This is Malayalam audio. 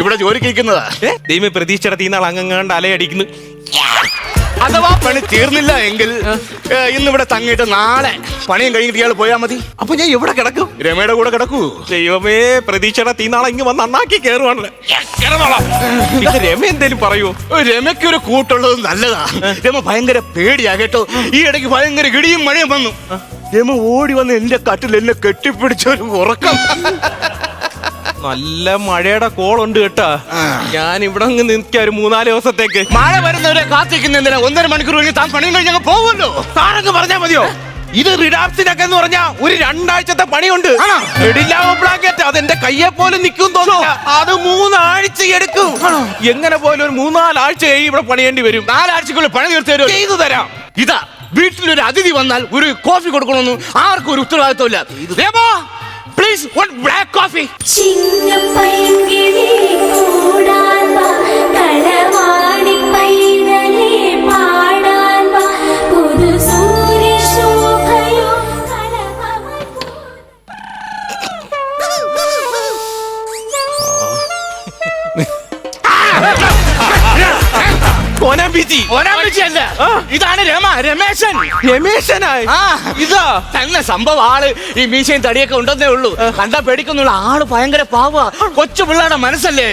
ഇവിടെ ജോലിക്ക് ഇരിക്കുന്നതാ ദൈവം പ്രതീക്ഷയുടെ തീനാൾ അങ്ങങ്ങാണ്ട് അലയടിക്കുന്നു. അഥവാ പണി തീർന്നില്ല എങ്കിൽ ഇന്ന് ഇന്നിവിടെ തങ്ങിയിട്ട് നാളെ പണിയും കഴിഞ്ഞിട്ട് ഇയാൾ പോയാൽ മതി. അപ്പൊ ഞാൻ ഇവിടെ കിടക്കും? രമയുടെ കൂടെ കിടക്കൂ. ദൈവമേ പ്രതീക്ഷയുടെ തീനാളെ ഇങ്ങ് വന്ന് അണ്ണാക്കി കയറുവാണല്ലോ. ഇത് രമ എന്തേലും പറയൂ? രമയ്ക്ക് ഒരു കൂട്ടുള്ളത് നല്ലതാ. രമ ഭയങ്കര പേടിയാ കേട്ടോ. ഈ ഇടയ്ക്ക് ഭയങ്കര ഇടിയും മഴയും വന്നു. രമ ഓടി വന്ന് എന്റെ കട്ടിൽ എന്നെ കെട്ടിപ്പിടിച്ചൊരു ഉറക്കം. നല്ല മഴയുടെ കോളുണ്ട് കേട്ടാ. ഞാൻ ഇവിടെ അങ്ങ് നിൽക്കാം ഒരു മൂന്നാൽ ദിവസത്തേക്ക്. മഴ വരുന്നവരെ കാത്തിരിക്കുന്ന എന്തിനാ? ഒന്നര മണിക്കൂർ കഴിഞ്ഞ് താൻ പണിയും കഴിഞ്ഞ് പോകുമല്ലോ താനങ്ങ് പറഞ്ഞാ മതിയോ? ഇത് റിഡാപ്സിനൊക്കെ എന്ന് പറഞ്ഞാ ഒരു രണ്ടാഴ്ചത്തെ പണിയുണ്ട്. ആണോ? അത് എന്റെ അതെന്റെ കയ്യെ പോലും നിൽക്കും തോന്നോ അത് മൂന്നാഴ്ച എടുക്കും. എങ്ങനെ പോലും ഒരു മൂന്നാലാഴ്ച കഴിഞ്ഞ് ഇവിടെ പണിയേണ്ടി വരും. നാലാഴ്ചക്കുള്ളിൽ പണി തീർച്ചയായും ചെയ്തു തരാം. ഇതാ വീട്ടിലൊരു അതിഥി വന്നാൽ ഒരു കോഫി കൊടുക്കണമെന്ന് ആർക്കും ഒരു ഉത്തരവാദിത്വമില്ല. Rama please one black coffee ചിങ്ങപ്പൈങ്കിളി കോനാമ്പിച്ചി അല്ല. ആ. ഇതാണ് രമ രമേശൻ. രമേശനായി. ആ. ഇതാ. തന്നെ സംഭവം ആൾ ഈ മീശയും തടിയൊക്കെ ഉണ്ടെന്നേ ഉള്ളൂ. കണ്ടാ പേടിക്കുന്നുള്ള ആൾ ഭയങ്കര പാവ. കൊച്ചു പിള്ളേരുടെ മനസ്സല്ലേ